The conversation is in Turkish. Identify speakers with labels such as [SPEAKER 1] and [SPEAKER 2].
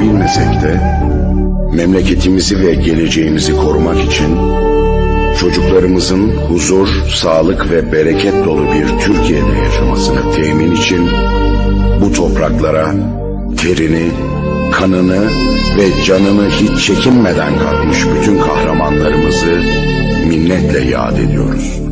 [SPEAKER 1] Bilmesek de memleketimizi ve geleceğimizi korumak için çocuklarımızın huzur, sağlık ve bereket dolu bir Türkiye'de yaşamasını temin için bu topraklara terini, kanını ve canını hiç çekinmeden katmış bütün kahramanlarımızı minnetle yad ediyoruz.